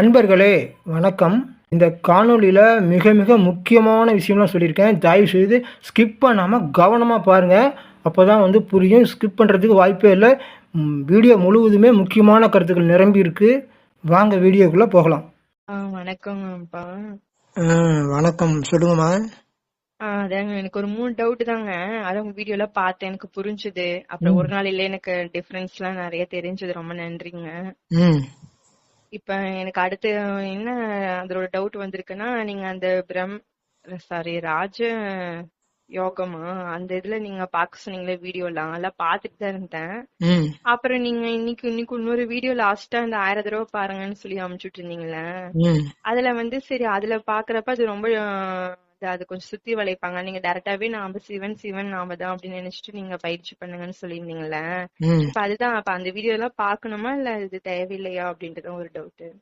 நண்பர்களே வணக்கம். இந்த காணொளியில் மிக மிக முக்கியமான விஷயம்லாம் சொல்லியிருக்கேன். தயவு செய்து ஸ்கிப் பண்ணாமல் கவனமாக பாருங்கள் அப்போ தான் வந்து புரியும். ஸ்கிப் பண்ணுறதுக்கு வாய்ப்பே இல்லை. வீடியோ முழுவதுமே முக்கியமான கருத்துக்கள் நிரம்பி இருக்கு. வாங்க வீடியோக்குள்ளே போகலாம். வணக்கங்கப்பா வணக்கம் சொல்லுங்கம்மா ஆ அதாங்க எனக்கு ஒரு மூணு டவுட் தாங்க. அதான் உங்க வீடியோல பார்த்தேன். எனக்கு புரிஞ்சுது. அப்புறம் ஒரு நாள் இல்ல எனக்கு டிஃபரன்ஸ் எல்லாம் நிறைய தெரிஞ்சது. ரொம்ப நன்றிங்க. ம். இப்ப எனக்கு அடுத்து என்ன அதோட டவுட் வந்திருக்குன்னா நீங்க அந்த பிரம் சாரி ராஜ யோகமா அந்த இதுல நீங்க பாக்க சொன்னீங்களே வீடியோலாம் எல்லாம் பாத்துட்டு தான் இருந்தேன். அப்புறம் நீங்க இன்னைக்கு இன்னைக்கு இன்னொரு வீடியோ லாஸ்டா அந்த ஆயிரம் தடவை பாருங்கன்னு சொல்லி அமுச்சுட்டு இருந்தீங்களே அதுல வந்து சரி அதுல பாக்குறப்ப அது ரொம்ப அது- அது கொஞ்சம் சுத்தி வளைப்பாங்க. நீங்க டைரக்டாவே நாம சிவன் சிவன் நாம தான் அப்படின்னு நினைச்சிட்டு நீங்க பயிற்சி பண்ணுங்கன்னு சொல்லியிருந்தீங்கல்ல? இப்ப அதுதான் அப்ப அந்த வீடியோ எல்லாம் பாக்கணுமா இல்ல இது தேவையில்லையா? அப்படின்றது ஒரு டவுட்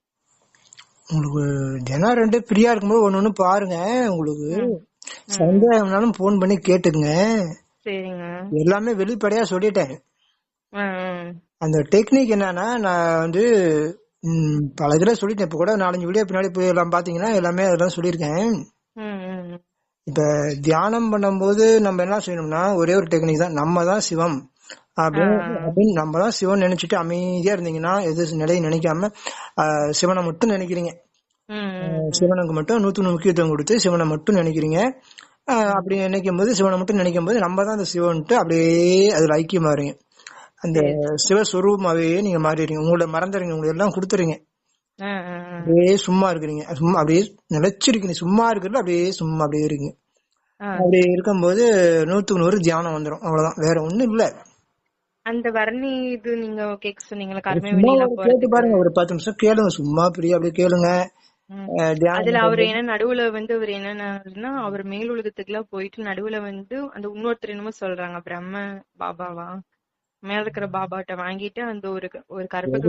உங்களுக்கு தினம் ரெண்டு ஃப்ரீயா இருக்கும்போது ஒன்று ஒன்று பாருங்க உங்களுக்கு. சந்தேகம்னாலும் ஃபோன் பண்ணி கேட்டுக்குங்க. சரிங்க. எல்லாமே வெளிப்படையா சொல்லிட்டேன். அந்த டெக்னிக் என்னன்னா நான் வந்து பல இதுல சொல்லிட்டேன். இப்ப கூட நாலஞ்சு வீடியோ பின்னாடி போய் எல்லாம் பாத்தீங்கன்னா எல்லாமே அதெல்லாம் சொல்லியிருக்கேன். இப்ப தியானம் பண்ணும்போது நம்ம என்ன செய்யணும்னா ஒரே ஒரு டெக்னிக் தான் நம்ம தான் சிவம். அப்படின்னு நம்ம தான் சிவன் நினைச்சிட்டு அமைதியா இருந்தீங்கன்னா எது நிலையை நினைக்காம சிவனை மட்டும் நினைக்கிறீங்க. சிவனுக்கு மட்டும் நூத்தி முக்கியத்துவம் கொடுத்து சிவனை மட்டும் நினைக்கிறீங்க. அப்படி நினைக்கும் போது சிவனை மட்டும் நினைக்கும் போது நம்ம தான் அந்த சிவன்ட்டு அப்படியே அதுல ஐக்கியமா இருங்க. அந்த சிவஸ்வரூபமாவே நீங்க மாறிடுறீங்க. உங்களோட மறந்துடுறீங்க. உங்களுக்கு எல்லாம் கொடுத்துறீங்க. அப்படியே சும்மா இருக்கிறீங்க. சும்மா அப்படியே நிலைச்சிருக்கீங்க. சும்மா இருக்கிறது அப்படியே சும்மா அப்படியே இருக்கீங்க. அப்படி இருக்கும்போது நூத்துக்கு நூறு தியானம் வந்துடும் அவ்வளவுதான். வேற ஒண்ணும் இல்ல. அந்த வரணி இது நீங்க கேட்க சொன்னீங்களா கேட்டு பாருங்க. ஒரு பத்து நிமிஷம் கேளுங்க. சும்மா பிரியா அப்படியே கேளுங்க. அதுல அவர் என்ன நடுவுல வந்து அவர் என்னன்னா அவர் மேல் உலகத்துக்கு எல்லாம் போயிட்டு நடுவுல வந்து அந்த இன்னொருத்தர் என்னமோ சொல்றாங்க பிரம்ம பாபாவா. மேல இருக்கிற பாபாட்ட வாங்கிட்டு அந்த ஒரு ஒரு கருப்பத்தை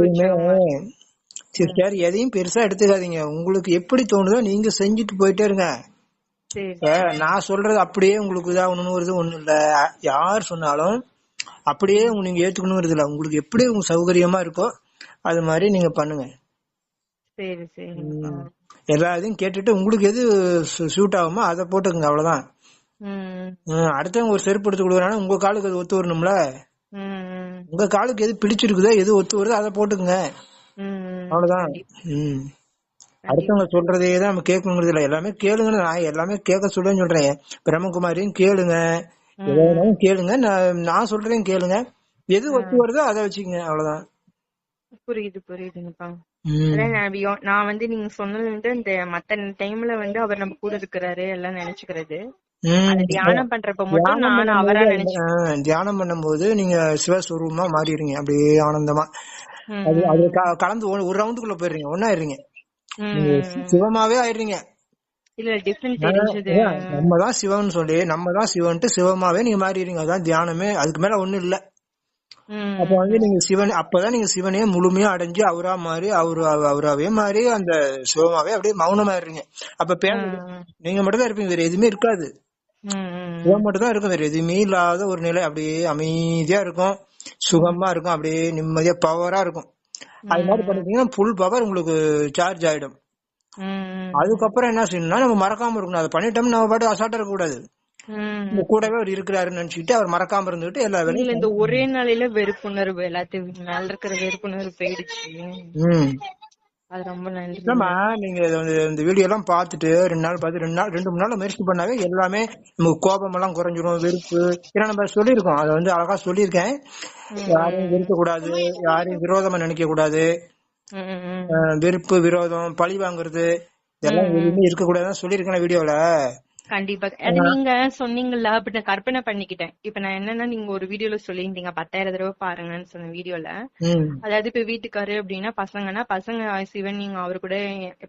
வச்சவங்க சிஸ்டர் எதையும் பெருசா எடுத்துக்காதீங்க. உங்களுக்கு எப்படி தோணுதோ நீங்க செஞ்சுட்டு போயிட்டே இருங்க. சரி நான் சொல்றது அப்படியே உங்களுக்கு இதாகணும்னு ஒண்ணும் இல்ல. யார் சொன்னாலும் அப்படியே நீங்க ஏத்துக்கணுங்கிறது இல்ல. உங்களுக்கு எப்படி உங்க சௌகரியமா இருக்கோ அது மாதிரி நீங்க பண்ணுங்க. சரி சரி. எல்லா இதையும் கேட்டுட்டு உங்களுக்கு எது சூட் ஆகுமோ அதை போட்டுக்கோங்க அவ்வளவுதான். அடுத்தவங்க ஒரு செருப்பு எடுத்து கொடுக்குறாங்கன்னா உங்க காலுக்கு அது ஒத்து வரணும்ல. உங்க காலுக்கு எது பிடிச்சிருக்குதோ எது ஒத்து வருதோ அதை போட்டுக்கோங்க. அவ்வளவுதான். அடுத்தவங்க சொல்றதே தான் நம்ம கேட்கணுங்கிறது இல்ல. எல்லாமே கேளுங்கன்னு நான் எல்லாமே கேட்க சொல்லுன்னு சொல்றேன். பிரம்மகுமாரியும் கேளுங்க. எதை வேணாலும் கேளுங்க. நான் நான் சொல்றதையும் கேளுங்க. எது ஒத்து வருதோ அதை வச்சுக்கோங்க. அவ்வளவுதான். புரியுது புரியுதுங்கப்பா. நான் வந்து நீங்க சொன்னது வந்து இந்த மத்த டைம்ல வந்து அவர் நம்ம கூட இருக்கிறாரு எல்லாம் நினைச்சுக்கிறது. தியானம் பண்றப்ப மட்டும் நான் அவரா நினைச்சு ஆ, தியானம் பண்ணும்போது நீங்க சிவஸ்வரூபமா மாறிடுறீங்க. அப்படியே ஆனந்தமா. அது அது கலந்து ஒரு- ரவுண்டுக்குள்ள போயிடுறீங்க நீங்க ம். சிவமாவே ஆயிடுறீங்க. நம்ம தான் சிவன் சொல்லி நம்ம தான் சிவன்ட்டு சிவமாவே நீங்க மாறிடுறீங்க. அதான் தியானமே அதுக்கு மேல ஒண்ணும் இல்ல. அப்ப வந்து நீங்க சிவன் அப்பதான் நீங்க சிவனையே முழுமையா அடைஞ்சு அவரா மாறி அவரு அவராவே மாறி அந்த சிவமாவே அப்படியே மௌனமாயிடுறீங்க. அப்ப ம், நீங்க மட்டும் தான் இருப்பீங்க வேற எதுவுமே இருக்காது. சிவம் மட்டும் தான் இருக்கும் வேற எதுவுமே இல்லாத ஒரு நிலை அப்படியே அமைதியா இருக்கும். சுகமா இருக்கும். அப்படியே நிம்மதியா பவரா இருக்கும். அது மாதிரி பண்ணிட்டீங்கன்னா ஃபுல் பவர் உங்களுக்கு சார்ஜ் ஆயிடும். அதுக்கப்புறம் என்ன செய்யணும்னா நம்ம மறக்காம இருக்கணும். அதை பண்ணிட்டோம்னா நம்ம பாட்டு அசால்ட்டா இருக்க கூடாது. கூடவே அவர் இருக்கிறாருன்னு நினைச்சுக்கிட்டு அவர் மறக்காம இருந்துட்டு எல்லா வேலையும் இந்த ஒரே நாளையில வெறுப்புணர்வு எல்லாத்தையும் மேல இருக்கிற வெறுப்புணர்வு போயிடுச்சு. அது ரொம்ப நன்றி. இல்லம்மா நீங்க இந்த வீடியோ எல்லாம் பார்த்துட்டு ரெண்டு நாள் பார்த்து ரெண்டு நாள் ரெண்டு மூணு நாள் முயற்சி பண்ணாவே எல்லாமே நமக்கு கோபம் எல்லாம் குறைஞ்சிரும் வெறுப்பு. ஏன்னா நம்ம சொல்லியிருக்கோம். அதை வந்து அழகா சொல்லியிருக்கேன். யாரையும் வெறுக்க கூடாது யாரையும் விரோதமா நினைக்க கூடாது வெறுப்பு விரோதம் பழி வாங்குறது இதெல்லாம் எதுவுமே இருக்க கூடாதுன்னு சொல்லியிருக்கேன் வீடியோல கண்டிப்பா. அது நீங்க சொன்னீங்கல்ல அப்படி நான் கற்பனை பண்ணிக்கிட்டேன். இப்ப நான் என்னன்னா நீங்க ஒரு வீடியோல சொல்லியிருந்தீங்க பத்தாயிரம் தடவை பாருங்கன்னு சொன்ன வீடியோல. அதாவது இப்ப வீட்டுக்காரு அப்படின்னா பசங்கன்னா பசங்க சிவன் நீங்க அவரு கூட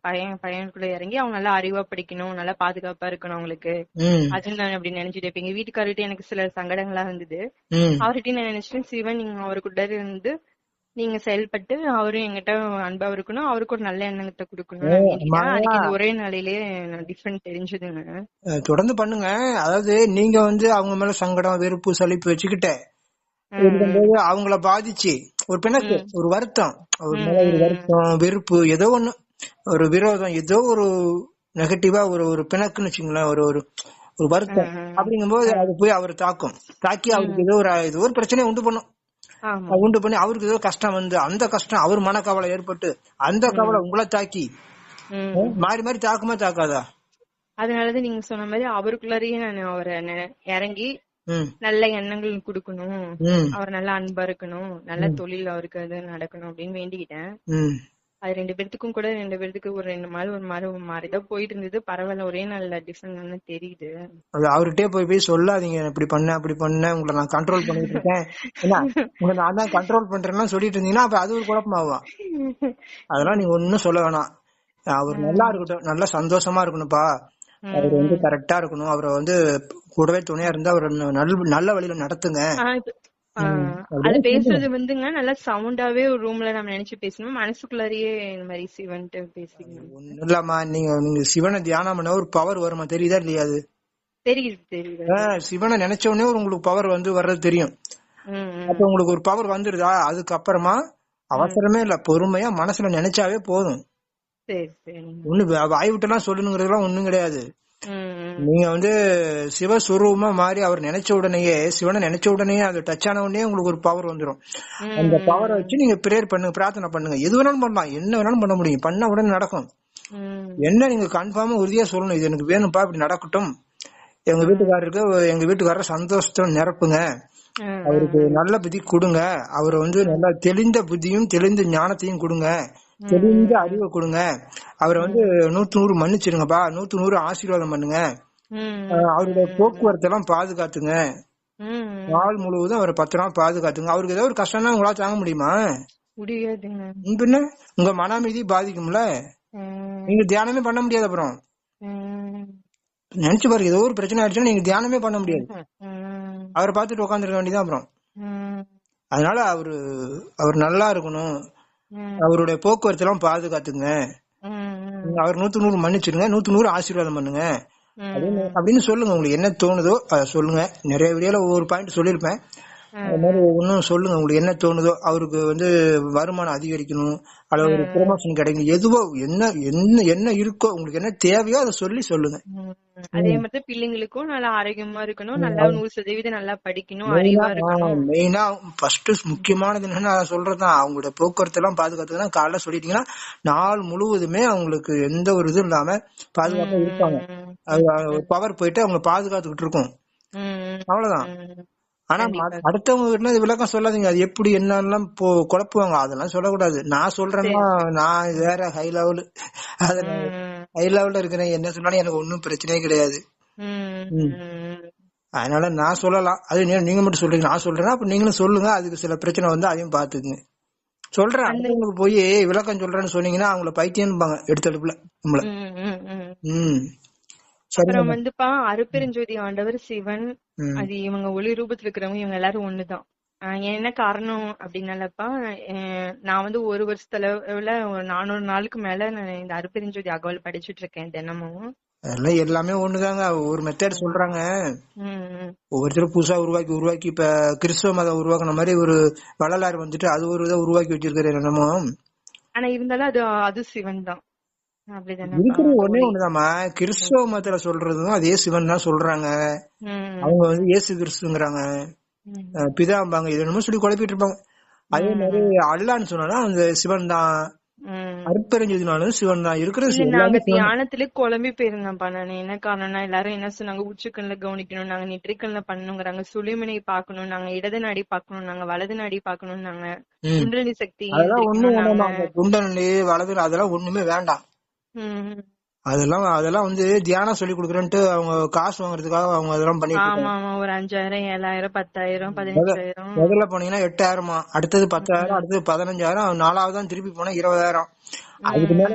பையன் பையன் கூட இறங்கி அவங்க நல்லா அறிவா படிக்கணும் நல்லா பாதுகாப்பா இருக்கணும் அவங்களுக்கு. அதுன்னு நான் அப்படி நினைச்சிட்டு இருப்பீங்க வீட்டுக்காரர்கிட்ட எனக்கு சில சங்கடங்களா இருந்தது. அவர்கிட்ட நான் நினைச்சிட்டேன் சிவன் நீங்க அவரு கூட இருந்து நீங்க செயல்பட்டு அவரும் என்கிட்ட அன்பா இருக்கணும். அவருக்கு ஒரு நல்ல எண்ணத்தை கொடுக்கணும். ஒரே நாளையிலேயே டிஃபரெண்ட் தெரிஞ்சதுங்க. தொடர்ந்து பண்ணுங்க. அதாவது நீங்க வந்து அவங்க மேல சங்கடம் வெறுப்பு சலிப்பு வச்சுக்கிட்டு அவங்கள பாதிச்சு ஒரு பிணக்கு ஒரு வருத்தம். மேல ஒரு வருத்தம் வெறுப்பு ஏதோ ஒண்ணு ஒரு விரோதம் ஏதோ ஒரு நெகட்டிவா ஒரு ஒரு பிணக்குன்னு வச்சுங்களேன் ஒரு ஒரு ஒரு வருத்தம். அப்படிங்கும்போது அது போய் அவர் தாக்கும். தாக்கி அவருக்கு ஏதோ ஒரு ஏதோ ஒரு பிரச்சனையை உண்டு பண்ணும். உண்டு பண்ணி அவருக்கு ஏதோ கஷ்டம் வந்து அந்த கஷ்டம் அவர் மனக்கவலை ஏற்பட்டு அந்த கவலை உங்களை தாக்கி. மாறி மாறி தாக்குமா தாக்காதா? அதனாலதான் நீங்க சொன்ன மாதிரி அவருக்குள்ளாரையே நான் அவரை இறங்கி நல்ல எண்ணங்கள் கொடுக்கணும். அவர் நல்லா அன்பா இருக்கணும். நல்ல தொழில் அவருக்கு அது நடக்கணும் அப்படின்னு வேண்டிக்கிட்டேன். அது ரெண்டு பேர்த்துக்கும் கூட ரெண்டு பேர்த்துக்கு ஒரு ரெண்டு நாள் ஒரு மாதிரி ஒரு மாதிரிதான் போயிட்டு இருந்தது பரவாயில்ல ஒரே நல்ல டிஃபரெண்ட் தெரியுது. அது அவர்கிட்டயே போய் போய் சொல்லாதீங்க. இப்படி பண்ண அப்படி பண்ண உங்களை நான் கண்ட்ரோல் பண்ணிட்டு இருக்கேன். உங்களை நான் தான் கண்ட்ரோல் பண்றேன்னு சொல்லிட்டு இருந்தீங்கன்னா அப்ப அது ஒரு குழப்பமாகும் அதெல்லாம் நீங்க ஒண்ணும் சொல்ல வேணாம். அவர் நல்லா இருக்கட்டும். நல்லா சந்தோஷமா இருக்கணும்ப்பா. அவர் வந்து கரெக்டா இருக்கணும். அவரை வந்து கூடவே துணையா இருந்து அவர் நல்ல நல்ல வழியில நடத்துங்க. அது பேசுறது வந்துங்க நல்லா சவுண்டாவே ஒரு ரூம்ல நம்ம நினைச்சு பேசணும். மனசுக்குள்ளாரையே இந்த மாதிரி சிவன்ட்டு பேசிக்கணும். ஒண்ணும் இல்லாம நீங்க நீங்க சிவனை தியானம் பண்ண ஒரு பவர் வருமா? தெரியுதா இல்லையா அது? தெரியுது தெரியுது. சிவனை நினைச்ச உடனே உங்களுக்கு பவர் வந்து வர்றது தெரியும். அப்ப உங்களுக்கு ஒரு பவர் வந்துருதா? அதுக்கப்புறமா அவசரமே இல்ல பொறுமையா மனசுல நினைச்சாவே போதும். ஒண்ணு வாய் விட்டெல்லாம் சொல்லணுங்கிறதுலாம் ஒண்ணும் கிடையாது. நீங்க வந்து சிவஸ்வரூபமா மாறி அவர் நினைச்ச உடனேயே சிவனை நினைச்ச உடனேயே அது டச் ஆன உடனே உங்களுக்கு ஒரு பவர் வந்துரும். ம், அந்த பவரை வச்சு நீங்க பிரேயர் பண்ணுங்க பிரார்த்தனை பண்ணுங்க. எது வேணாலும் பண்ணலாம். என்ன வேணாலும் பண்ண முடியும். பண்ண உடனே நடக்கும். என்ன நீங்க கன்ஃபார்மா உறுதியா சொல்லணும்? இது எனக்கு வேணும்ப்பா இப்படி நடக்கட்டும். எங்க வீட்டுக்காரருக்கு எங்க வீட்டுக்காரர் சந்தோஷத்தை நிரப்புங்க. அவருக்கு நல்ல புத்தி கொடுங்க. அவரை வந்து நல்லா தெளிந்த புத்தியும் தெளிந்த ஞானத்தையும் கொடுங்க. தெளிந்த அறிவை கொடுங்க. அவரை வந்து நூத்து நூறு மன்னிச்சிருங்கப்பா. நூத்து நூறு ஆசீர்வாதம் பண்ணுங்க. அவருடைய போக்குவரத்து எல்லாம் பாதுகாத்துங்க. நாள் முழுவதும் அவரை பத்து நாள் பாதுகாத்துங்க. அவருக்கு ஏதோ ஒரு கஷ்டம்னா உங்களால தாங்க முடியுமா? முடியாதுங்க. பின்ன உங்க மன அமைதி பாதிக்கும்ல நீங்க தியானமே பண்ண முடியாது அப்புறம். நினைச்சு பாருங்க ஏதோ ஒரு பிரச்சனை ஆயிடுச்சுன்னா நீங்க தியானமே பண்ண முடியாது. அவரை பார்த்துட்டு உட்காந்துருக்க வேண்டியதான் அப்புறம். அதனால அவரு அவர் நல்லா இருக்கணும். அவருடைய போக்குவரத்து எல்லாம் பாதுகாத்துங்க அவர் நூத்து நூறு மன்னிச்சிருங்க நூத்து நூறு ஆசீர்வாதம் பண்ணுங்க. அப்படின்னு அப்படின்னு சொல்லுங்க உங்களுக்கு என்ன தோணுதோ அதை சொல்லுங்க. நிறைய வீடியோல ஒவ்வொரு பாயிண்ட் சொல்லியிருப்பேன். அது மாதிரி ஒவ்வொன்றும் சொல்லுங்க. உங்களுக்கு என்ன தோணுதோ அவருக்கு வந்து வருமானம் அதிகரிக்கணும். அல்லது ஒரு ப்ரொமோஷன் கிடைக்கணும். எதுவோ என்ன என்ன என்ன இருக்கோ உங்களுக்கு என்ன தேவையோ அதை சொல்லி சொல்லுங்க. அதே மாதிரி பிள்ளைங்களுக்கும் நல்லா ஆரோக்கியமா இருக்கணும். நல்லா நூறு சதவீதம் நல்லா படிக்கணும். அறிவா இருக்கணும். மெயினா ஃபர்ஸ்ட் முக்கியமானது என்னன்னா நான் சொல்றதுதான். அவங்களோட போக்குவரத்து எல்லாம் பாதுகாத்துதான் காலைல சொல்லிட்டீங்கன்னா நாள் முழுவதுமே அவங்களுக்கு எந்த ஒரு இதுவும் இல்லாம பாதுகாப்பா இருப்பாங்க. அது பவர் போயிட்டு அவங்க பாதுகாத்துக்கிட்டு இருக்கும். அவ்வளவுதான். ஆனா அடுத்தவங்க விளக்கம் சொல்லாதீங்க. அது எப்படி என்னெல்லாம் போ குழப்புவாங்க அதெல்லாம் சொல்லக்கூடாது. நான் சொல்றேன்னா நான் வேற ஹை லெவல் அது ஹை லெவல்ல இருக்கிறேன். என்ன சொன்னாலும் எனக்கு ஒன்னும் பிரச்சனையே கிடையாது. அதனால நான் சொல்லலாம். அது நீங்க மட்டும் சொல்றீங்க. நான் சொல்றேன்னா அப்ப நீங்களும் சொல்லுங்க. அதுக்கு சில பிரச்சனை வந்து அதையும் பாத்துக்குங்க சொல்றேன். அடுத்தவங்களுக்கு போய் விளக்கம் சொல்றேன்னு சொன்னீங்கன்னா அவங்கள பைத்தியம்பாங்க எடுத்தடுப்புல. நம்மள. ம், ம், ம். ம். சரி அப்புறம் வந்துப்பா அருப்பெருஞ்சோதி ஆண்டவர் சிவன். அது இவங்க ஒளி ரூபத்துல இருக்கிறவங்க இவங்க எல்லாரும் ஒண்ணுதான். என்ன காரணம் அப்படின்னாலப்பா நான் வந்து ஒரு வருஷத்துல நானூறு நாளுக்கு மேல நான் இந்த அருப்பெருஞ்சோதி அகவல் படிச்சுட்டு இருக்கேன் தினமும். அதெல்லாம் எல்லாமே ஒண்ணுதாங்க. ஒரு மெத்தட் சொல்றாங்க. ஒவ்வொருத்தரும் புதுசா உருவாக்கி உருவாக்கி இப்ப கிறிஸ்தவ மதம் உருவாக்குன மாதிரி ஒரு வள்ளலார் வந்துட்டு அது ஒரு இதை உருவாக்கி வச்சிருக்காரு என்னமோ. ஆனா இருந்தாலும் அது அது சிவன் தான் இருக்கிறது ஒண்ணே ஒண்ணுதாம்மா. கிறிஸ்தவ மதத்துல சொல்றதும் அதே சிவன் தான் சொல்றாங்க. அவங்க வந்து இயேசு கிறிஸ்துங்கிறாங்க. பிதாம்பாங்க இது என்னமோ சொல்லி குழப்பிட்டு இருப்பாங்க அதே மாதிரி அல்லான்னு சொன்னா அந்த சிவன் தான். அருப்பெருஞ்சதுனாலும் சிவன் தான். இருக்கிறது நாங்க தியானத்திலே குழம்பி போயிருந்தேன்ப்பா நான். என்ன காரணம்னா எல்லாரும் என்ன சொன்னாங்க? உச்சுக்கண்ல கவனிக்கணும் நாங்க நெற்றிக்கண்ல பண்ணணுங்கிறாங்க. சுழிமனை பாக்கணும் நாங்க இடது நாடி பாக்கணும் நாங்க வலது நாடி பாக்கணும் நாங்க ம். குண்டலினி சக்தி அதெல்லாம் ஒண்ணும் குண்டலி வலது அதெல்லாம் ஒண்ணுமே வேண்டாம். அதெல்லாம் அதெல்லாம் வந்து தியானம் சொல்லி கொடுக்குறேன்ட்டு அவங்க காசு வாங்குறதுக்காக அவங்க அதெல்லாம் பண்ணிட்டு ஒரு அஞ்சாயிரம் ஏழாயிரம் பத்தாயிரம் பதினஞ்சாயிரம். முதல்ல போனீங்கன்னா எட்டாயிரமா? அடுத்தது பத்தாயிரம் அடுத்தது பதினஞ்சாயிரம் நாலாவது தான் திருப்பி போனா இருபதாயிரம். அதுக்கு மேல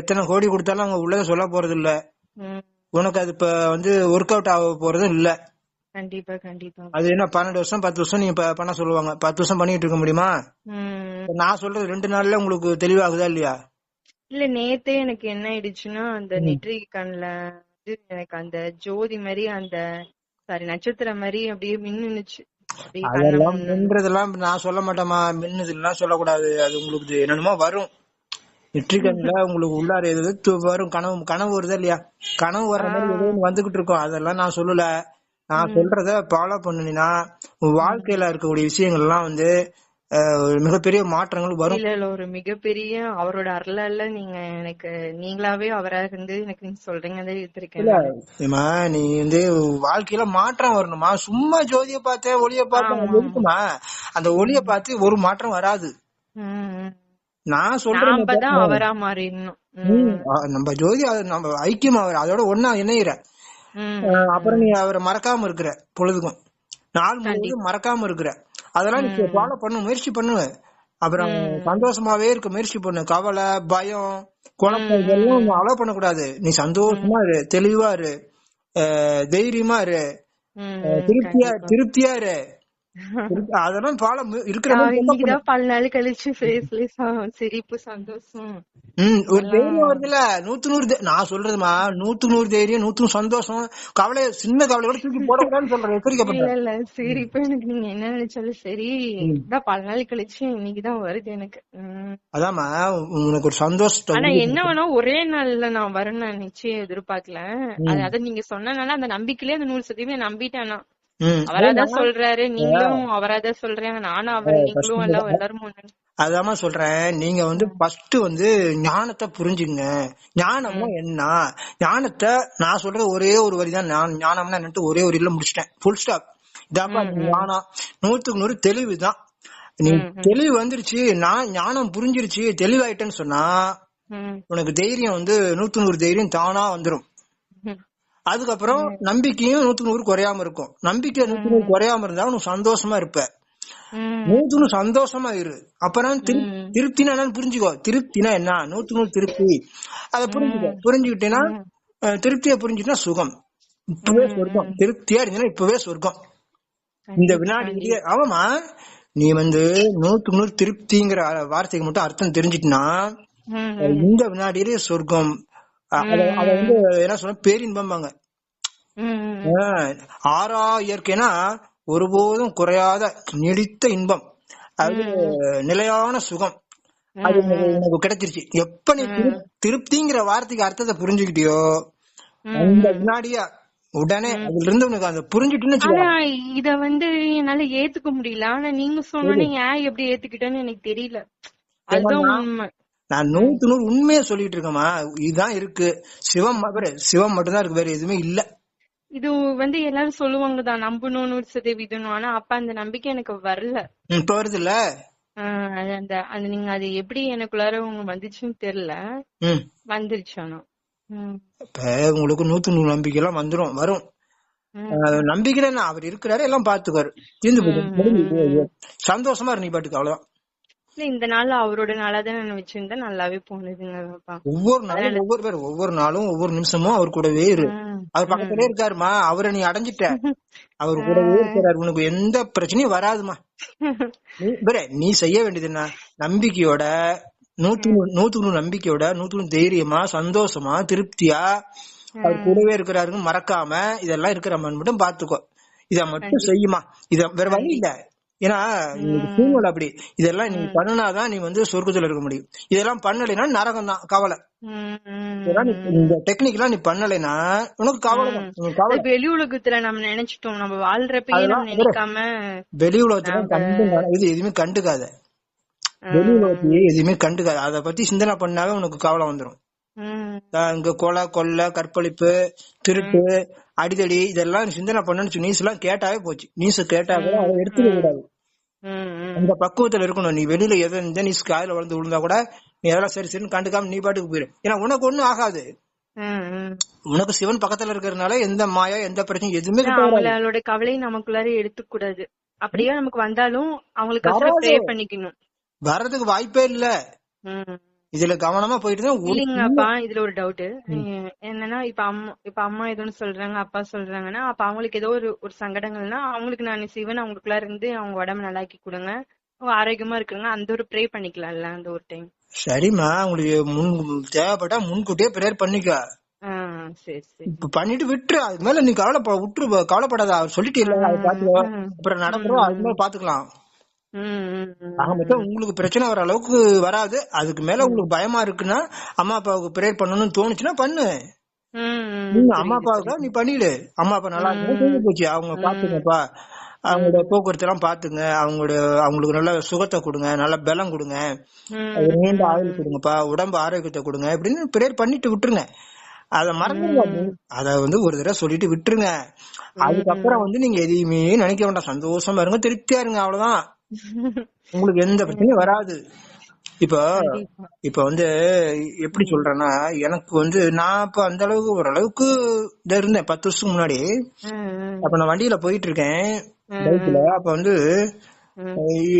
எத்தனை கோடி கொடுத்தாலும் அவங்க உள்ளத சொல்ல போறது இல்ல. உனக்கு அது இப்ப வந்து ஒர்க் அவுட் ஆக போறதும் இல்ல. கண்டிப்பா கண்டிப்பா. அது என்ன பன்னெண்டு வருஷம் பத்து வருஷம் நீங்க பண்ண சொல்லுவாங்க. பத்து வருஷம் பண்ணிட்டு இருக்க முடியுமா? நான் சொல்றது ரெண்டு நாள்ல உங்களுக்கு தெளிவாகுதா இல்லையா? இல்ல நேத்தே எனக்கு என்ன ஆயிடுச்சுன்னா அந்த நெற்றி கண்ல வந்து எனக்கு அந்த ஜோதி மாதிரி அந்த சாரி நட்சத்திரம் மாதிரி அப்படியே மின்னுச்சு அதெல்லாம் மின்றதெல்லாம் நான் சொல்ல மாட்டேமா மின்னதெல்லாம் சொல்லக்கூடாது. அது உங்களுக்கு என்னென்னமோ வரும். நெற்றிக்கண்ணுல உங்களுக்கு உள்ளார எது து- வரும். கனவு கனவு வருதா இல்லையா? கனவு வர்ற மாதிரி ஏதோ வந்துகிட்டு இருக்கும். அதெல்லாம் நான் சொல்லல. நான் சொல்றத ஃபாலோ பண்ணுனீன்னா உன் வாழ்க்கையில இருக்கக்கூடிய விஷயங்கள் எல்லாம் வந்து மிகப்பெரிய மாற்றங்கள் வரும். இல்ல இல்ல ஒரு மிகப்பெரிய அவரோட அருளால நீங்க எனக்கு நீங்களாவே அவரா இருந்து எனக்கு நீங்க சொல்றீங்க ஏம்மா நீ வந்து வாழ்க்கையில மாற்றம் வரணுமா? சும்மா ஜோதிய பார்த்த ஒளிய பார்த்த இருக்குமா? அந்த ஒளிய பார்த்து ஒரு மாற்றம் வராது. ம். நான் சொல்றேன் அவரா மாறிடணும். நம்ம ஜோதி நம்ம ஐக்கியம் அவர் அதோட ஒன்னா இணையிற. அப்புறம் நீ அவரை மறக்காம இருக்கிற பொழுதுக்கும். நாள் முழுவதும் மறக்காம இருக்கிற. அதெல்லாம் நீ ஃபாலோ பண்ண முயற்சி பண்ணுவ அப்புறம் சந்தோஷமாவே இருக்க முயற்சி பண்ணு. கவலை பயம் குழப்பம் இதெல்லாம் அலோவ் பண்ணக்கூடாது. நீ சந்தோஷமா இரு தெளிவா இரு. தைரியமா இரு. திருப்தியா திருப்தியா இரு. அதெல்லாம் ஃபாலோ இருக்கிற பல நாள் கழிச்சு சிரிப்பு சந்தோஷம். ம் ஒரு தைரியம் வருதுல நூத்து நூறு நான் சொல்றதுமா? நூத்து நூறு தைரியம் நூத்து சந்தோஷம். கவலை சின்ன கவலை கூட தூக்கி போடக்கூடாதுன்னு சொல்றேன். இல்ல இல்ல சிரிப்பு எனக்கு நீங்க என்ன நினைச்சாலும் சரி. இதான் பல நாள் கழிச்சு இன்னைக்குதான் வருது எனக்கு. ம். அதாம்மா உனக்கு ஒரு சந்தோஷத்தை ஆனா என்ன வேணா ஒரே நாள்ல நான் வரேன்னு நான் நிச்சயம் எதிர்பார்க்கல. அது நீங்க சொன்னனால அந்த நம்பிக்கையிலே அந்த நூறு சதவீதம் நம்பிட்டேன் அவராதான் சொல்றாரு. நீங்களும் அவராதான் சொல்றேங்க. நானும் அவர் நீங்களும் எல்லாம் எல்லாரும் ஒண்ணு. அதாம்மா சொல்றேன். நீங்க வந்து ஃபர்ஸ்ட் வந்து ஞானத்தை புரிஞ்சுங்க ஞானம்னா என்ன? ஞானத்தை நான் சொல்றது ஒரே ஒரு வரி தான். நான் ஞானம்னா என்னட்டு ஒரே ஒரு இல்ல முடிச்சிட்டேன். ஃபுல் ஸ்டாப் இதாப்பா ஞானம். நூத்துக்கு நூறு தெளிவு தான். நீ தெளிவு வந்துருச்சு. நான் ஞானம் புரிஞ்சிருச்சு. தெளிவாயிட்டேன்னு சொன்னா. உனக்கு தைரியம் வந்து நூத்து நூறு தைரியம் தானா வந்துரும். ம். அதுக்கப்புறம் நம்பிக்கையும் நூத்துக்கு நூறு குறையாம இருக்கும். நம்பிக்கை நூத்துக்கு நூறு குறையாம இருந்தா உனக்கு சந்தோஷமா இருப்ப. ம். நூத்து நூறு சந்தோஷமா இரு. அப்புறம் திரு திருப்தினா என்னன்னு புரிஞ்சுக்கோ. திருப்தினா என்ன? நூத்து நூறு திருப்தி அத புரிஞ்சுக்கோ. புரிஞ்சுக்கிட்டேன்னா திருப்தியை புரிஞ்சுக்கிட்டா சுகம். இப்பவே சொர்க்கம். திருப்தியா இருந்தீங்கன்னா இப்பவே சொர்க்கம். இந்த வினாடியிலேயே ஆமாமா நீ வந்து நூத்துக்கு நூறு திருப்திங்கிற வார்த்தைக்கு மட்டும் அர்த்தம் தெரிஞ்சிட்டுனா. இந்த வினாடியிலேயே சொர்க்கம். அத வந்து என்ன சொல்ல பேரின்பம்பாங்க. ஆறா இயற்கைனா ஒருபோதும் குறையாத நீடித்த இன்பம். அது நிலையான சுகம். அது உனக்கு கிடைச்சிருச்சு. எப்ப நீ திரு- திருப்திங்கிற வார்த்தைக்கு அர்த்தத்தை புரிஞ்சுக்கிட்டியோ அந்த வினாடியா உடனே அதுல இருந்து உனக்கு அந்த புரிஞ்சுட்டுன்னு இத வந்து என்னால ஏத்துக்க முடியல. ஆனா நீங்க சொன்னோன்னே ஏன் எப்படி ஏத்துக்கிட்டேன்னு எனக்கு தெரியல. அதுதான் உண்மை. நான் நூத்து நூறு உண்மையா சொல்லிட்டு இருக்கேமா இதுதான் இருக்கு. சிவம் பாரு, சிவம் மட்டும்தான் இருக்கு. வேற எதுவுமே இல்ல. இது வந்து எல்லாரும் சொல்லுவாங்க தான் நம்பணும் நூறு சதவீதம் ஆனா அப்ப அந்த நம்பிக்கை எனக்கு வரல. இப்ப வருது இல்ல அந்த அது நீங்க அது எப்படி எனக்குள்ளார உங்க வந்துச்சுன்னு தெரியல. வந்துருச்சு ஆனா. இப்ப உங்களுக்கு நூத்து நூறு நம்பிக்கை எல்லாம் வந்துரும் வரும். நம்பிக்கையில என்ன அவர் இருக்கிறாரு எல்லாம் பாத்துக்காரு தீர்ந்து. சந்தோஷமா இரு நீ பாட்டுக்கு அவ்வளவுதான். இந்த நாள் அவரோட நாளா தான் நான் வச்சிருந்தா நல்லாவே போனதுங்க ஒவ்வொரு நாளும் ஒவ்வொரு பேர் ஒவ்வொரு நாளும் ஒவ்வொரு நிமிஷமும் அவர் கூடவே இரு. ம். அவர் பக்கத்திலே இருக்காருமா? அவரை நீ அடைஞ்சிட்ட. அவர் கூடவே இருக்கிறாரு உனக்கு எந்த பிரச்சனையும் வராதுமா நீ செய்ய வேண்டியது என்ன? நம்பிக்கையோட நூத்து நூறு நூத்து நூறு நம்பிக்கையோட நூத்து நூறு தைரியமா சந்தோஷமா திருப்தியா அவர் கூடவே இருக்கிறாருன்னு மறக்காம இதெல்லாம் இருக்கிறாமன்னு மட்டும் பாத்துக்கோ இத மட்டும் செய்யுமா? இத வேற வழி இல்ல. ஏன்னா சூழ்நிலை அப்படி. இதெல்லாம் நீ பண்ணுனாதான் நீ வந்து சொர்க்கத்துல இருக்க முடியும். இதெல்லாம் பண்ணலைன்னா நரகம் தான் கவலை இந்த டெக்னிக் எல்லாம் நீ பண்ணலைன்னா உனக்கு கவலை தான். கவலை. வெளி உலகத்துல நம்ம நினைச்சிட்டோம். நம்ம வாழ்றப்பயே நினைக்காம வெளி உலகத்துல கண்டு இது எதுவுமே கண்டுக்காத. வெளி உலகத்தையே எதுவுமே கண்டுக்காத. அத பத்தி சிந்தனை பண்ணாவே உனக்கு கவலை வந்துரும். ம், ஆஹ் இங்க கொலை கொள்ளை கற்பழிப்பு திருட்டு அடிதடி இதெல்லாம் சிந்தனை பண்ணு நியூஸ் எல்லாம் கேட்டாவே போச்சு. நியூஸ் கேட்டா கூட அதை எடுத்துக்க கூடாது. அந்த பக்குவத்துல இருக்கணும். நீ வெளியில எதை இந்த நியூஸ் காயில வளர்ந்து விழுந்தா கூட நீ அதெல்லாம் சரி சரின்னு கண்டுக்காம நீ பாட்டுக்கு போயிரு. ஏன்னா உனக்கு ஒண்ணும் ஆகாது. உனக்கு சிவன் பக்கத்துல இருக்கிறதுனால எந்த மாயா எந்த பிரச்சனையும் எதுவுமே அவங்களோட கவலை நமக்குள்ளார எடுத்துக்க கூடாது. அப்படியே நமக்கு வந்தாலும் அவங்களுக்கு பண்ணிக்கணும். வர்றதுக்கு வாய்ப்பே இல்ல. இதுல கவனமா போயிட்டு தான் ஒரு இல்லைங்கப்பா இதுல ஒரு டவுட் என்னன்னா இப்ப அம்மா இப்ப அம்மா ஒண்ணு சொல்றாங்க அப்பா சொல்றாங்கன்னா அப்ப அவங்களுக்கு ஏதோ ஒரு ஒரு சங்கடங்கள்னா அவங்களுக்கு நான் சிவன் அவங்களுக்குள்ள இருந்து அவங்க உடம்பு நல்லாக்கி கொடுங்க. ஆரோக்கியமா இருக்குங்க அந்த ஒரு ப்ரே பண்ணிக்கலாம்ல அந்த ஒரு டைம் சரிம்மா உங்களுக்கு முன் தேவைப்பட்டா முன்கூட்டியே ப்ரேயர் பண்ணிக்க. ஆஹ் சரி சரி. இப்ப பண்ணிட்டு விட்டுரு. அதுக்கு மேல நீ கவலைப்பட விட்டுரு கவலைப்படாத. அவர் சொல்லிட்டு இல்ல அதை அப்புறம் நடக்கிறோம் அதுக்கு மேல பாத்துக்கலாம் ஆக மொத்தம் உங்களுக்கு பிரச்சனை வர அளவுக்கு வராது. அதுக்கு மேல உங்களுக்கு பயமா இருக்குன்னா அம்மா அப்பாவுக்கு ப்ரேயர் பண்ணணும்னு தோணுச்சுன்னா பண்ணு. அம்மா அப்பாவுக்கு நீ பண்ணிடு. அம்மா அப்பா நல்லா தெரிஞ்சு போச்சு. அவங்க பாத்துங்கப்பா. அவங்களோட போக்குவரத்து எல்லாம் பாத்துங்க. அவங்களோட அவங்களுக்கு நல்ல சுகத்தை கொடுங்க. நல்ல பலம் கொடுங்க. நீண்ட ஆயுள் கொடுங்கப்பா. உடம்பு ஆரோக்கியத்தை கொடுங்க அப்படின்னு ப்ரேயர் பண்ணிட்டு விட்டுருங்க. அத மறந்துடுங்க அத வந்து ஒரு தடவை சொல்லிட்டு விட்டுருங்க. அதுக்கப்புறம் வந்து நீங்க எதையுமே நினைக்க வேண்டாம். சந்தோஷமா இருங்க. திருப்தியா இருங்க. அவ்வளவுதான். உங்களுக்கு எந்த பிரச்சனையும் வராது. இப்போ. இப்ப வந்து எப்படி சொல்றேன்னா எனக்கு வந்து நான் இப்ப அந்த அளவுக்கு ஓரளவுக்கு இதா இருந்தேன். பத்து வருஷத்துக்கு முன்னாடி. அப்ப நான் வண்டியில போயிட்டு இருக்கேன் பைக்ல. அப்ப வந்து ம்.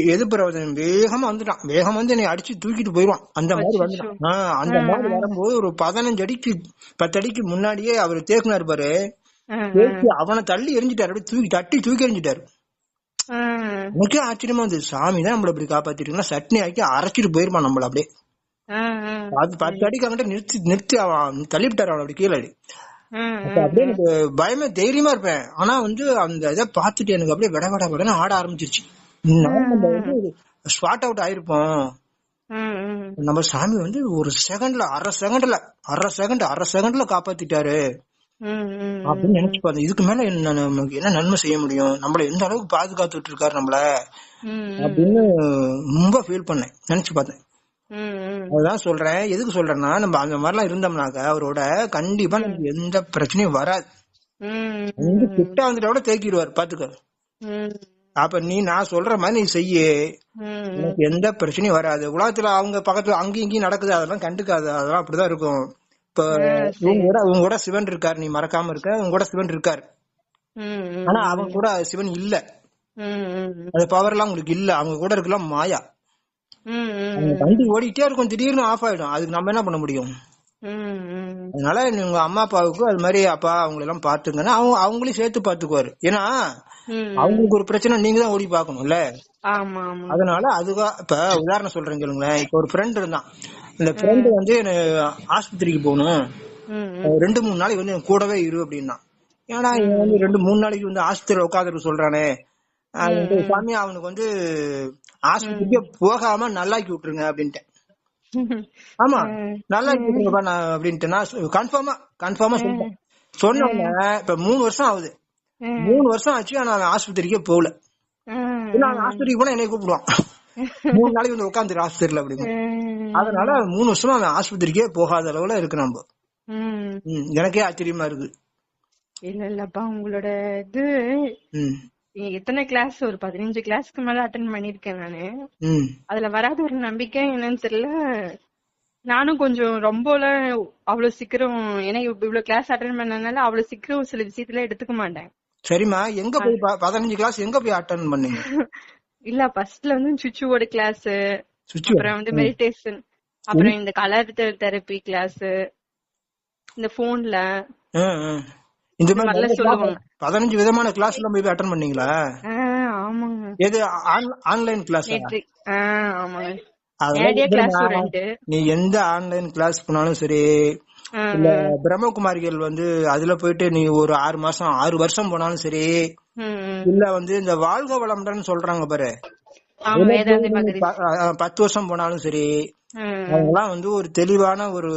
எதிர்ப்புறவன் வேகமா வந்துட்டான். வேகம் வந்து என்னை அடிச்சு தூக்கிட்டு போயிடுவான். அந்த மாதிரி வந்துட்டான். ஆஹ் அந்த மாதிரி வரும்போது ஒரு பதினஞ்சு அடிக்கு பத்து அடிக்கு முன்னாடியே அவர் தேக்குனாரு பாரு. அவனை தள்ளி எரிஞ்சிட்டாரு அப்படியே தூக்கி தட்டி தூக்கி எரிஞ்சிட்டாரு எனக்கே ஆச்சரியமா இருந்தது. சாமி தான் நம்மள இப்படி காப்பாத்திருக்குன்னா சட்னி ஆக்கி அரைச்சிட்டு போயிருப்பான் நம்மள அப்படியே. அது பத்து அடிக்கு அங்கிட்ட நிறுத்தி நிறுத்தி அவன் தள்ளிவிட்டாரு அவன் அப்படி கீழே அப்படியே எனக்கு பயமே தைரியமா இருப்பேன். ஆனா வந்து அந்த இதை பார்த்துட்டு எனக்கு அப்படியே விட விட விடன்னு ஆட ஆரம்பிச்சிருச்சு. நான் நம்ம வந்து ஸ்பாட் அவுட் ஆயிருப்போம். நம்ம சாமி வந்து ஒரு செகண்ட்ல அரை செகண்ட்ல அரை செகண்ட் அரை செகண்ட்ல காப்பாத்திட்டாரு. அப்படின்னு நினைச்சு பார்த்தேன் இதுக்கு மேல என்ன நமக்கு என்ன நன்மை செய்ய முடியும்? நம்மள எந்த அளவுக்கு பாதுகாத்துட்டு இருக்காரு நம்மள? அப்படின்னு ரொம்ப ஃபீல் பண்ணேன். நினைச்சு பார்த்தேன். அதுதான் சொல்றேன். எதுக்கு சொல்றேன்னா நம்ம அந்த மாதிரிலாம் இருந்தோம்னாக்க அவரோட கண்டிப்பா நமக்கு எந்த பிரச்சனையும் வராது. கிட்ட வந்துட்டா கூட தேக்கிடுவார் பாத்துக்க. அப்ப நீ நான் சொல்ற மாதிரி நீ செய்ய. ம், உனக்கு எந்த பிரச்சனையும் வராது. உலகத்துல அவங்க பக்கத்துல அங்கேயும் இங்கேயும் நடக்குது. அதெல்லாம் கண்டுக்காது. அதெல்லாம் அப்படிதான் இருக்கும். இப்ப உங்க கூட உங்க கூட சிவன் இருக்காரு நீ மறக்காம இருக்க உங்க கூட சிவன் இருக்காரு. ஆனா அவங்க கூட சிவன் இல்ல. அந்த பவர் எல்லாம் உங்களுக்கு இல்ல. அவங்க கூட இருக்கலாம் மாயா. வண்டி ஓடிட்டே இருக்கும் திடீர்னு ஆஃப் ஆயிடும். அதுக்கு நம்ம என்ன பண்ண முடியும். அதனால உங்க அம்மா அப்பாவுக்கு அது மாதிரி அப்பா அவங்கள எல்லாம் பாத்துங்கன்னா அவங்க அவங்களையும் சேர்த்து பாத்துக்குவாரு ஏன்னா. அவங்களுக்கு ஒரு பிரச்சனை நீங்க தான் ஓடி பாக்கணும்ல அதனால அதுவா இப்ப உதாரணம் சொல்றேன் கேளுங்களேன் இப்ப ஒரு ஃப்ரெண்ட் இருந்தான். இந்த ஃப்ரெண்ட் வந்து என்ன ஆஸ்பத்திரிக்கு போகணும். ரெண்டு மூணு நாளைக்கு வந்து என் கூடவே இரு அப்படின்னா. ஏன்னா இவன் வந்து ரெண்டு மூணு நாளைக்கு வந்து ஆஸ்பத்திரியில உட்காந்துருக்கு சொல்றானே. அது சாமி அவனுக்கு வந்து ஆஸ்பத்திரிக்கே போகாம நல்லாக்கி விட்டுருங்க அப்படின்ட்டேன். ஆமா நல்லாக்கி விட்டுருங்கப்பா நான் அப்படின்ட்டு நான் கன்ஃபார்மா கன்ஃபார்மா சொல்லிட்டேன். சொன்ன உடனே இப்ப மூணு வருஷம் ஆகுது. மூணு வருஷம் ஆச்சு ஆனா ஆஸ்பத்திரிக்கே போகல. அவன் ஆஸ்பத்திரிக்கு போனா என்னை கூப்பிடுவான். மூணு நாளைக்கு வந்து உட்காந்துரு ஆஸ்பத்திரியில அப்படின்னு அதனால மூணு வருஷமா அவன் ஆஸ்பத்திரிக்கே போகாத அளவுல இருக்கு நம்ம. எனக்கே ஆச்சரியமா இருக்கு. இல்ல இல்லப்பா உங்களோட இது எத்தனை கிளாஸ் ஒரு பதினஞ்சு கிளாஸ்க்கு மேல அட்டன் பண்ணிருக்கேன் நானு. அதுல வராத ஒரு நம்பிக்கை என்னன்னு தெரியல. நானும் கொஞ்சம் ரொம்பலாம் அவ்வளவு சீக்கிரம் ஏன்னா இவ்- இவ்வளவு கிளாஸ் அட்டன் பண்ணனால அவ்வளவு சீக்கிரம் சில விஷயத்துல எடுத்துக்க மாட்டேன். சரிம்மா எங்க போய் பதினஞ்சு கிளாஸ் எங்க போய் அட்டன் பண்ணீங்க? இல்ல ஃபர்ஸ்ட்ல வந்து சுச்சுவோட கிளாஸ் அப்புறம் வந்து மெடிடேஷன் அப்புறம் இந்த கலர் தெரப்பி கிளாஸ் இந்த போன்ல இந்த மாதிரி class, சொல்லுவாங்க. பதினஞ்சு விதமான கிளாஸ் எல்லாம் போய் அட்டன் பண்ணீங்களா? ஆமாங்க. எது ஆன்லைன் கிளாஸ் ஆமாங்க. நீ எந்த ஆன்லைன் கிளாஸ் போனாலும் சரி இல்ல பிரம்மகுமாரிகள் வந்து அதுல போயிட்டு நீ ஒரு ஆறு மாசம் ஆறு வருஷம் போனாலும் சரி. இல்ல வந்து இந்த வாழ்க வளமுடன் சொல்றாங்க பாரு. பத்து வருஷம் போனாலும் சரி ம், அவங்கலாம் வந்து ஒரு தெளிவான ஒரு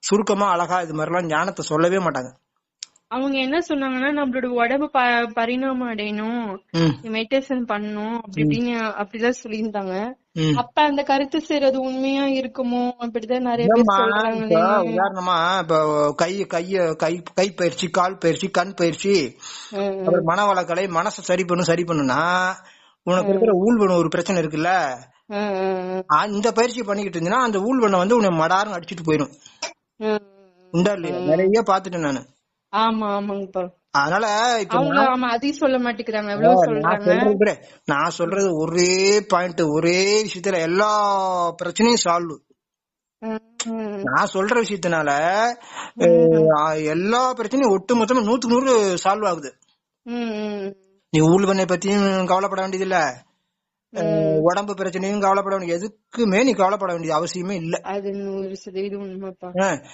சுருக்கமா அழகா இது மாதிரிலாம் ஞானத்தை சொல்லவே மாட்டாங்க. அவங்க என்ன சொன்னாங்கன்னா நம்மளோட உடம்பு பரிணாமம் அடையணும் மெடிடேஷன் பண்ணணும் அப்படி இப்படின்னு அப்படிதான் சொல்லியிருந்தாங்க. அப்ப அந்த கருத்து செய்யறது உண்மையா இருக்குமோ? அப்படிதான் நிறைய பேர் சொல்றாங்களே உதாரணமா இப்ப கை கைய கை கை பயிற்சி கால் பயிற்சி கண் பயிற்சி ம், அப்புறம் மனவளக்கலை மனசை சரி பண்ணும் சரி பண்ணுனா உனக்கு இருக்கிற ஊழ்வன ஒரு பிரச்சனை இருக்குல்ல? இந்த பயிற்சி பண்ணிக்கிட்டு இருந்தீங்கன்னா அந்த ஊழ்வனை வந்து உன்னை மடாரம் அடிச்சிட்டு போயிடும். உண்டா இல்லையா? நிறைய பாத்துட்டேன் நானு. ஆமா ஆமாங்கப்பா. அதனால இப்ப அதையும் சொல்ல மாட்டேங்கிறாங்க. எவ்வளவு நான் சொல்றது ஒரே பாயிண்ட் ஒரே விஷயத்துல எல்லா பிரச்சனையும் சால்வ். நான் சொல்ற விஷயத்தினால எல்லா பிரச்சனையும் ஒட்டு மொத்தமா நூத்துக்கு நூறு சால்வ் ஆகுது. நீ ஊழ்வனை பத்தியும் கவலைப்பட வேண்டியது இல்ல உடம்பு பிரச்சனையும் கவலைப்பட வேண்டியது எதுக்குமே நீ கவலைப்பட வேண்டிய அவசியமே இல்ல. அது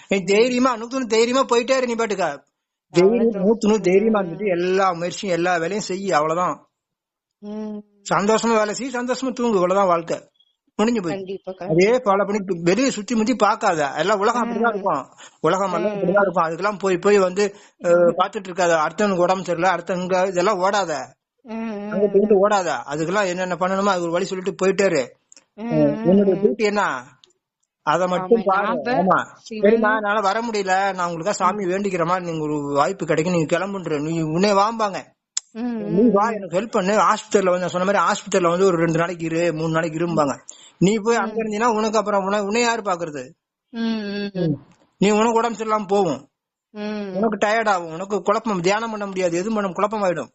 நீ தைரியமா நூறு தைரியமா போயிட்டே நீ பாட்டுக்கா. தைரியம் நூத்து நூறு தைரியமா இருந்துட்டு எல்லா முயற்சியும் எல்லா வேலையும் செய்ய அவ்வளவுதான். சந்தோஷமா வேலை செய்ய சந்தோஷமா தூங்கு இவ்வளவுதான் வாழ்க்கை. முடிஞ்சு போய் அதே ஃபாலோ பண்ணி வெளிய சுத்தி முத்தி பார்க்காத எல்லாம் உலகம் அப்படிதான் இருக்கும். உலகம் எல்லாம் அப்படிதான் இருக்கும். அதுக்கெல்லாம் போய் போய் வந்து அஹ், பார்த்துட்டு இருக்காத. அடுத்தவனுக்கு உடம்பு சரியில்லை அடுத்தவங்க இதெல்லாம் ஓடாத. அங்க போயிட்டு ஓடாத. அதுக்கெல்லாம் என்னென்ன பண்ணணுமோ அது ஒரு வழி சொல்லிட்டு போயிட்டே இரு ம், ம். உன்னுடைய டியூட்டி என்ன? அத மட்டும் சரிம்மா என்னால வர முடியல. நான் உங்களுக்கா சாமி வேண்டிக்கிறேமா நீங்க ஒரு வாய்ப்பு கிடைக்கும் நீங்க கிளம்புன்ற. நீ உன்னே வாம்பாங்க. நீ வா எனக்கு ஹெல்ப் பண்ணு. ஹாஸ்பிட்டல்ல வந்து சொன்ன மாதிரி ஹாஸ்பிட்டல்ல வந்து ஒரு ரெண்டு நாளைக்கு இரு மூணு நாளைக்கு இரும்பாங்க. நீ போய் அங்க இருந்தீங்கன்னா உனக்கு அப்புறம் உன உன்னை யாரு பாக்குறது? நீ உனக்கு உடம்பு சரியில்லாம போகும். ம், உனக்கு டயர்ட் ஆகும். உனக்கு குழப்பம் தியானம் பண்ண முடியாது. எதுவும் பண்ண குழப்பம் ஆயிடும்.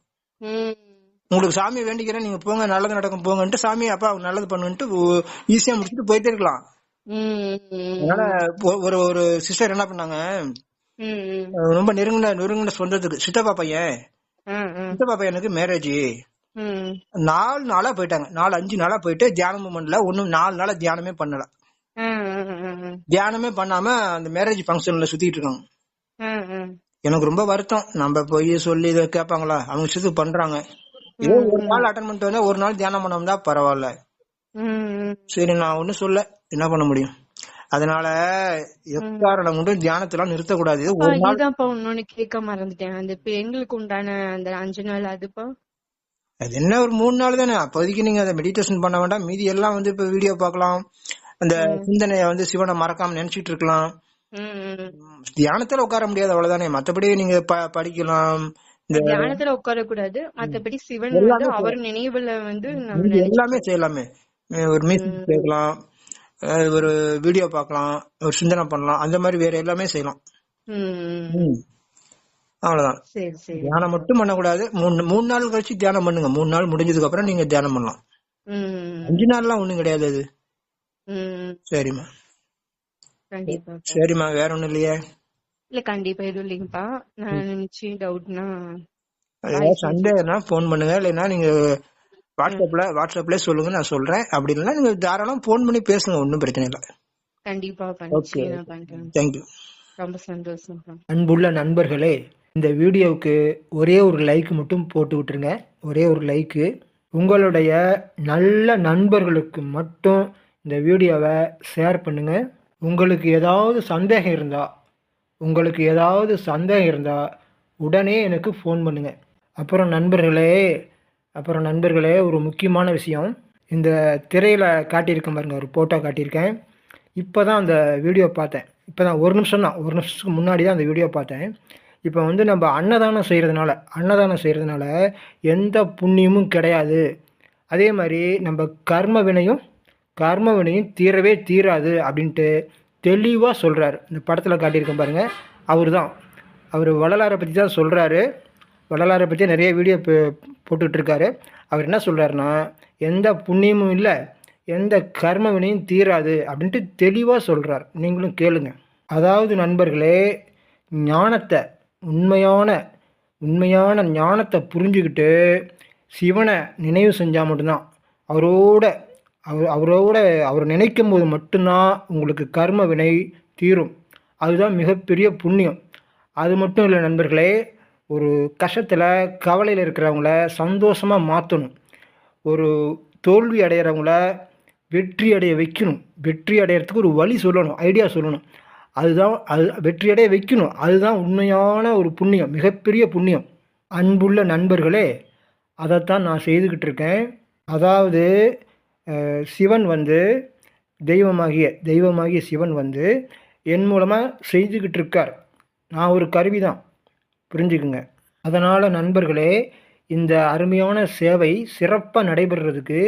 உங்களுக்கு சாமி வேண்டிக்கிறேன். நீங்க போங்க நல்லது நடக்கும் போங்கன்ட்டு சாமி அப்பா நல்லது பண்ணுன்ட்டு ஈஸியா முடிச்சுட்டு போயிட்டே இருக்கலாம். அதனால ஒரு ஒரு சிஸ்டர் என்ன பண்ணாங்க? ரொம்ப நெருங்கின நெருங்கின சொந்தத்துக்கு சித்தப்பா பையன். சித்தப்பா பையனுக்கு மேரேஜ். நாலு நாளா போயிட்டாங்க. நாலு அஞ்சு நாளா போயிட்டு தியானமும் பண்ணல. ஒன்னும் நாலு நாளா தியானமே பண்ணல. தியானமே பண்ணாம அந்த மேரேஜ் ஃபங்க்ஷன்ல சுத்திட்டு இருக்காங்க. எனக்கு ரொம்ப வருத்தம். நம்ம போய் சொல்லி இதை கேட்பாங்களா? அவங்க இஷ்டத்துக்கு பண்றாங்க. ஏதோ ஒரு நாள் அட்டன் பண்ணிட்டு ஒரு நாள் தியானம் பண்ணோம்னா பரவாயில்ல. சரி நான் ஒண்ணும் சொல்ல. என்ன பண்ண முடியும்? அதனால எக்காரணம் கொண்டு தியானத்தெல்லாம் நிறுத்தக்கூடாது. ஒரு நாள் இதுதான்ப்பா இன்னொன்னு கேட்க மறந்துட்டேன். அந்த பெண்களுக்கு உண்டான அந்த அஞ்சு நாள் அதுப்பா. அது என்ன ஒரு மூணு நாள் தானே? அப்போதைக்கு நீங்க அதை மெடிடேஷன் பண்ண வேண்டாம். மீதி எல்லாம் வந்து இப்ப வீடியோ பார்க்கலாம். அந்த சிந்தனைய வந்து சிவனை மறக்காம நினைச்சிட்டு இருக்கலாம். தியானத்துல உட்கார முடியாது அவ்வளவுதானே? மத்தபடி நீங்க படிக்கலாம். தியானத்துல உட்கார கூடாது மத்தபடி சிவன் வந்து அவர் நினைவுல வந்து எல்லாமே செய்யலாமே. ஒரு மியூசிக் கேட்கலாம். ஒரு வீடியோ பார்க்கலாம் ஒரு சிந்தனை பண்ணலாம் அந்த மாதிரி வேற எல்லாமே செய்யலாம். அவ்வளவுதான். தியானம் மட்டும் பண்ணக்கூடாது. மூணு மூணு நாள் கழிச்சு தியானம் பண்ணுங்க. மூணு நாள் முடிஞ்சதுக்கு அப்புறம் நீங்க தியானம் பண்ணலாம். அஞ்சு நாள்லாம் ஒண்ணும் கிடையாது அது. சரிம்மா. சரிம்மா வேற ஒண்ணும் இல்லையே? இல்ல கண்டிப்பா எதுவும் இல்லைங்கப்பா நான் நினைச்சு டவுட்னா சண்டேனா ஃபோன் பண்ணுங்க. இல்லைன்னா நீங்க வாட்ஸ்அப்ல வாட்ஸ்அப்ல சொல்லுங்க நான் சொல்றேன். அப்படி இல்லைன்னா நீங்க தாராளம் ஃபோன் பண்ணி பேசுங்க ஒன்றும் பிரச்சனை இல்லை. கண்டிப்பா தேங்க்யூ ரொம்ப சந்தோஷம் அன்புள்ள நண்பர்களே இந்த வீடியோவுக்கு ஒரே ஒரு லைக் மட்டும் போட்டு விட்டுருங்க. ஒரே ஒரு லைக்கு உங்களுடைய நல்ல நண்பர்களுக்கு மட்டும் இந்த வீடியோவை ஷேர் பண்ணுங்க. உங்களுக்கு ஏதாவது சந்தேகம் இருந்தா உங்களுக்கு ஏதாவது சந்தேகம் இருந்தா உடனே எனக்கு ஃபோன் பண்ணுங்க. அப்புறம் நண்பர்களே அப்புறம் நண்பர்களே ஒரு முக்கியமான விஷயம். இந்த திரையில் காட்டியிருக்கேன் பாருங்கள் ஒரு ஃபோட்டோ காட்டியிருக்கேன். இப்போ தான் அந்த வீடியோ பார்த்தேன். இப்போ தான் ஒரு நிமிஷம் தான் ஒரு நிமிஷத்துக்கு முன்னாடி தான் அந்த வீடியோ பார்த்தேன். இப்போ வந்து நம்ம அன்னதானம் செய்கிறதுனால அன்னதானம் செய்கிறதுனால எந்த புண்ணியமும் கிடையாது. அதே மாதிரி நம்ம கர்ம வினையும் கர்ம வினையும் தீரவே தீராது அப்படின்ட்டு தெளிவாக சொல்கிறாரு இந்த படத்தில் காட்டியிருக்கேன் பாருங்கள் அவர் தான் அவர் வள்ளலாரை பற்றி தான் சொல்கிறாரு வள்ளலாரை பற்றி நிறைய வீடியோ போட்டுட்ருக்காரு அவர் என்ன சொல்கிறாருன்னா எந்த புண்ணியமும் இல்லை எந்த கர்ம வினையும் தீராது அப்படின்ட்டு தெளிவாக சொல்கிறார் நீங்களும் கேளுங்க. அதாவது நண்பர்களே ஞானத்தை உண்மையான உண்மையான ஞானத்தை புரிஞ்சுக்கிட்டு சிவனை நினைவு செஞ்சால் மட்டும்தான். அவரோட அவர் அவரோட அவர் நினைக்கும் போது மட்டும்தான் உங்களுக்கு கர்ம வினை தீரும். அதுதான் மிகப்பெரிய புண்ணியம். அது மட்டும் இல்லை நண்பர்களே ஒரு கஷ்டத்தில் கவலையில் இருக்கிறவங்கள சந்தோஷமாக மாற்றணும் ஒரு தோல்வி அடைகிறவங்கள வெற்றி அடைய வைக்கணும். வெற்றி அடையிறதுக்கு ஒரு வழி சொல்லணும். ஐடியா சொல்லணும். அதுதான் அது வெற்றி அடைய வைக்கணும். அதுதான் உண்மையான ஒரு புண்ணியம். மிகப்பெரிய புண்ணியம். அன்புள்ள நண்பர்களே அதைத்தான் நான் செய்துக்கிட்டு இருக்கேன். அதாவது சிவன் வந்து தெய்வமாகிய தெய்வமாகிய சிவன் வந்து என் மூலமாக செய்துக்கிட்டு இருக்கார். நான் ஒரு கருவி தான் புரிஞ்சுக்குங்க. அதனால் நண்பர்களே இந்த அருமையான சேவை சிறப்பாக நடைபெறுறதுக்கு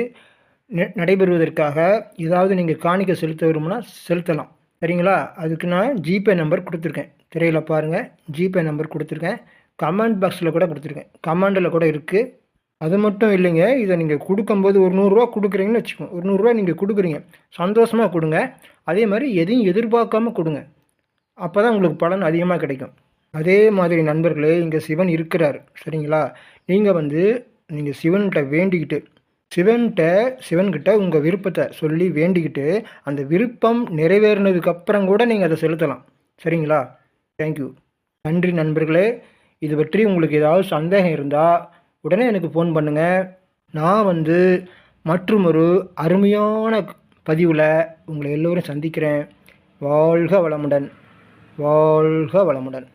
நடைபெறுவதற்காக ஏதாவது நீங்கள் காணிக்க செலுத்த விரும்புனா செலுத்தலாம். சரிங்களா? அதுக்கு நான் ஜிபே நம்பர் கொடுத்துருக்கேன். திரையில் பாருங்கள் ஜிபே நம்பர் கொடுத்துருக்கேன். கமெண்ட் பாக்ஸில் கூட கொடுத்துருக்கேன். கமெண்டில் கூட இருக்குது அது மட்டும் இல்லைங்க. இதை நீங்கள் கொடுக்கும்போது ஒரு நூறுரூவா கொடுக்குறீங்கன்னு வச்சுக்கோங்க. ஒரு நூறுரூவா நீங்கள் கொடுக்குறீங்க. சந்தோஷமாக கொடுங்க. அதே மாதிரி எதையும் எதிர்பார்க்காம கொடுங்க. அப்போ தான் உங்களுக்கு பலன் அதிகமாக கிடைக்கும். அதே மாதிரி நண்பர்களே இங்கே சிவன் இருக்கிறார். சரிங்களா? நீங்கள் வந்து நீங்கள் சிவன்கிட்ட வேண்டிக்கிட்டு சிவன்கிட்ட சிவன்கிட்ட உங்கள் விருப்பத்தை சொல்லி வேண்டிக்கிட்டு அந்த விருப்பம் நிறைவேறினதுக்கு அப்புறம் கூட நீங்கள் அதை செலுத்தலாம். சரிங்களா? தேங்க்யூ நன்றி நண்பர்களே. இது பற்றி உங்களுக்கு ஏதாவது சந்தேகம் இருந்தால் உடனே எனக்கு ஃபோன் பண்ணுங்கள் நான் வந்து மற்றுமொரு அருமையான பதிவில் உங்களை எல்லோரும் சந்திக்கிறேன். வாழ்க வளமுடன். வாழ்க வளமுடன்.